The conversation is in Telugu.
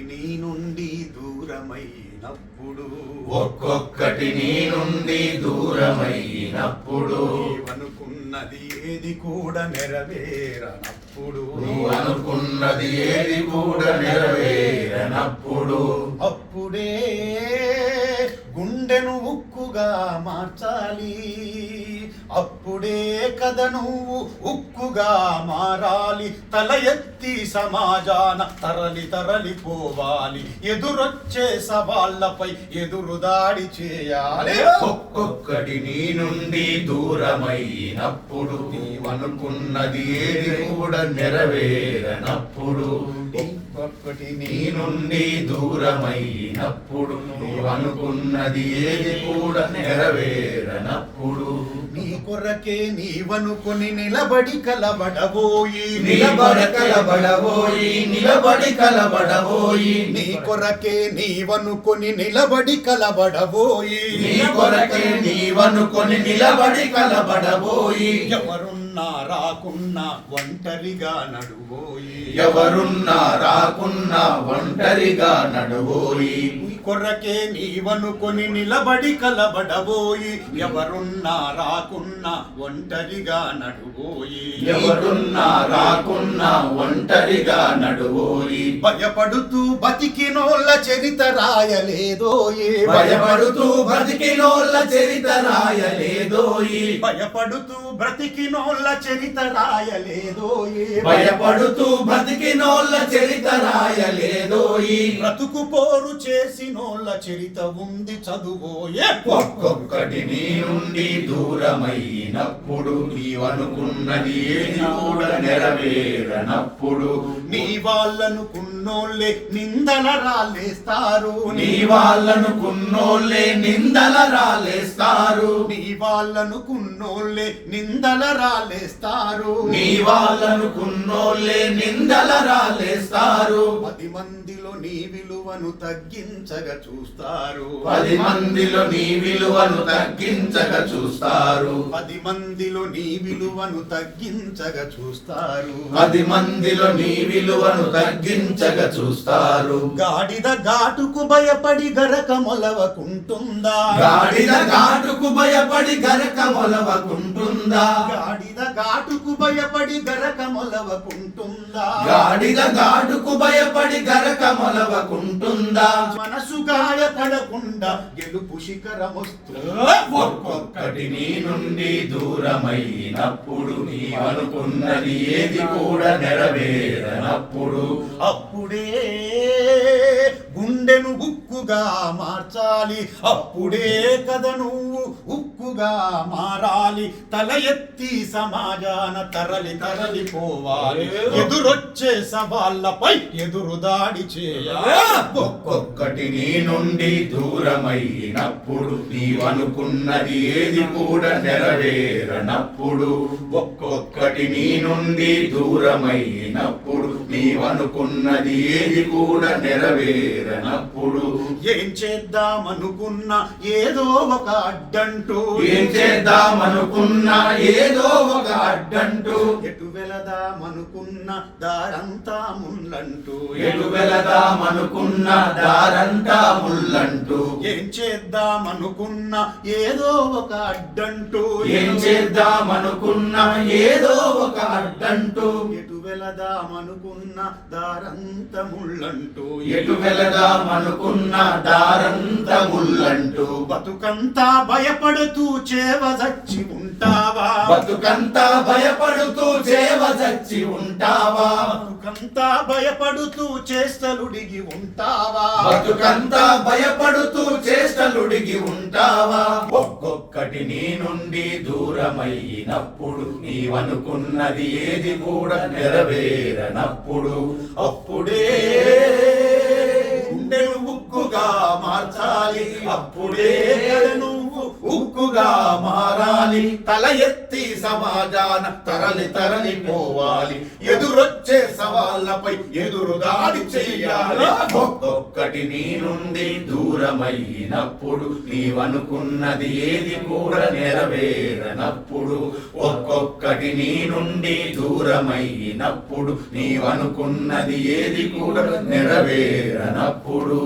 ఒక్కొక్కటి నీ నుండి దూరమైనప్పుడు ఒక్కొక్కటి నీ నుండి దూరమైనప్పుడు నీవనుకున్నది ఏది కూడా నెరవేరనప్పుడు నువ్వు అనుకున్నది ఏది కూడా నెరవేరనప్పుడు అప్పుడే కథ నువ్వు ఉక్కుగా మారాలి తల ఎత్తి సమాజాన తరలి తరలిపోవాలి ఎదురొచ్చే సవాళ్ళపై ఎదురు దాడి చేయాలి. ఒక్కొక్కటి నీ నుండి దూరమైనప్పుడు నీవనుకున్నది ఏది కూడా నెరవేరనప్పుడు ఒక్కొక్కటి నీ నుండి దూరమైనప్పుడు నీవనుకున్నది ఏది కూడా నెరవేరనప్పుడు. నీ కొరకే నీవనుకొని నిలబడి కలబడబోయి నిలబడి కలబడబోయి నిలబడి కలబడబోయి. నీ కొరకే నీవనుకొని నిలబడి కలబడబోయి. నీ కొరకే నీవనుకొని నిలబడి కలబడబోయి. ఎవరున్నా రాకున్నా ఒంటరిగా నడువోయి. ఎవరున్నా రాకున్నా ఒంటరిగా నడువోయి. కొరకే నీవనుకొని నిలబడి కలబడబోయి ఎవరున్నా రాకున్నా ఒంటరిగా నడువోయి. ఎవరున్నా రాకున్నా ఒంటరిగా నడువోయి. భయపడుతూ బతికినోళ్ళ చరిత రాయలేదోయే. భయపడుతూ బ్రతికినోళ్ళ చరిత రాయలేదోయి. భయపడుతూ బ్రతికినోళ్ళ చరిత రాయలేదోయే. భయపడుతూ బ్రతికినోళ్ళ చరిత రాయలేదోయి. బ్రతుకు పోరు చేసినోళ్ళ చరిత ఉంది చదువోయే ఒక్కొక్కటి నీ నుండి దూరమైనప్పుడు నీవనుకున్నది ఏది కూడా నెరవేరనప్పుడు. నీ వాళ్ళనుకున్నోళ్ళే నిందల రాలేస్తారు నీ వాళ్ళనుకున్నోళ్ళే నిందల రాలేస్తారు నీ వాళ్ళనుకున్నోళ్ళే నిందల రాలేస్తారు నీ వాళ్ళనుకున్నోళ్ళే నిందల రాలేస్తారు పది మందిలో నీ విలువను తగ్గించగా చూస్తారు. పది మందిలో నీ విలువను తగ్గించక చూస్తారు. పది మందిలో నీ విలువను తగ్గించగా చూస్తారు. పది మందిలో నీ విలువను తగ్గించక చూస్తారు. గాడిద ఘాటుకు భయపడి గరక మొలవకుంటుందా? గాడిద ఘాటుకు భయపడి గరక మొలవకుంటుందా? గాడిద ఘాటుకు భయపడి గరక మొలవకుంటుందా గాడిద ఘాటుకు భయపడి గరక మొలవకుంటుందా మనసు గాయపడకుండా గెలుపు శిఖరమొస్తుందా ఒక్కొక్కటి నీ నుండి దూరమైనప్పుడు నీవనుకున్నది ఏది కూడా నెరవేరనప్పుడు. అప్పుడే గుండెను ఉక్కుగా మార్చాలి. అప్పుడే కథ నువ్వు ఉక్కుగా మారాలి తల ఎత్తి సమాజాన తరలి తరలిపోవాలి ఎదురొచ్చే సవాళ్ళపై ఎదురు దాడి చేయాలి. ఒక్కొక్కటి నీ నుండి దూరమైనప్పుడు నీవనుకున్నది ఏది కూడా నెరవేరనప్పుడు ఒక్కొక్కటి నీ నుండి దూరమైనప్పుడు నీవనుకున్నది ఏది కూడా నెరవేరనప్పుడు. ఏం చేద్దామనుకున్నా ఏదో ఒక అడ్డంటూ. ఏం చేద్దామనుకున్నా ఏదో ఒక అడ్డంటూ. ఎటు వెళదామనుకున్న దారంతా ముళ్ళంటూ. వెళదామనుకున్న దారంతా ముళ్ళంటూ. ఏం చేద్దామనుకున్న ఏదో ఒక అడ్డంటూ. ఏం చేద్దామనుకున్నా ఏదో ఒక అడ్డంటూ. ఎటు వెళదామనుకున్న దారంత ముళ్ళంటూ. ఎటు వెళదామనుకున్న దారంతా ముళ్ళంటూ. బతుకంతా భయపడుతూ చేవదచ్చి ఉంటావా? బతుకంతా భయపడుతూ చేవ చచ్చి ఉంటావా? బతుకంతా భయపడుతూ చేస్తలుడిగి ఉంటావా? బతుకంతా భయపడుతూ చేష్టలుడిగి ఉంటావా? ఒక్కొక్కటి నీ నుండి దూరమైనప్పుడు నీవనుకున్నది ఏది కూడా నెరవేరనప్పుడు అప్పుడే గుండెలు ఉక్కుగా మార్చాలి. అప్పుడే నువ్వు ఉక్కు దిక్కుగా పోవాలి తల ఎత్తి సమాజాన తరలి తరలి పోవాలి. ఎదురొచ్చే సవాళ్ళపై ఎదురు దాడి చెయ్యాలి ఒక్కొక్కటి నీ నుండి దూరమైనప్పుడు నీవనుకున్నది ఏది కూడా నెరవేరనప్పుడు. ఒక్కొక్కటి నీ నుండి దూరమైనప్పుడు నీవనుకున్నది ఏది కూడా నెరవేరనప్పుడు.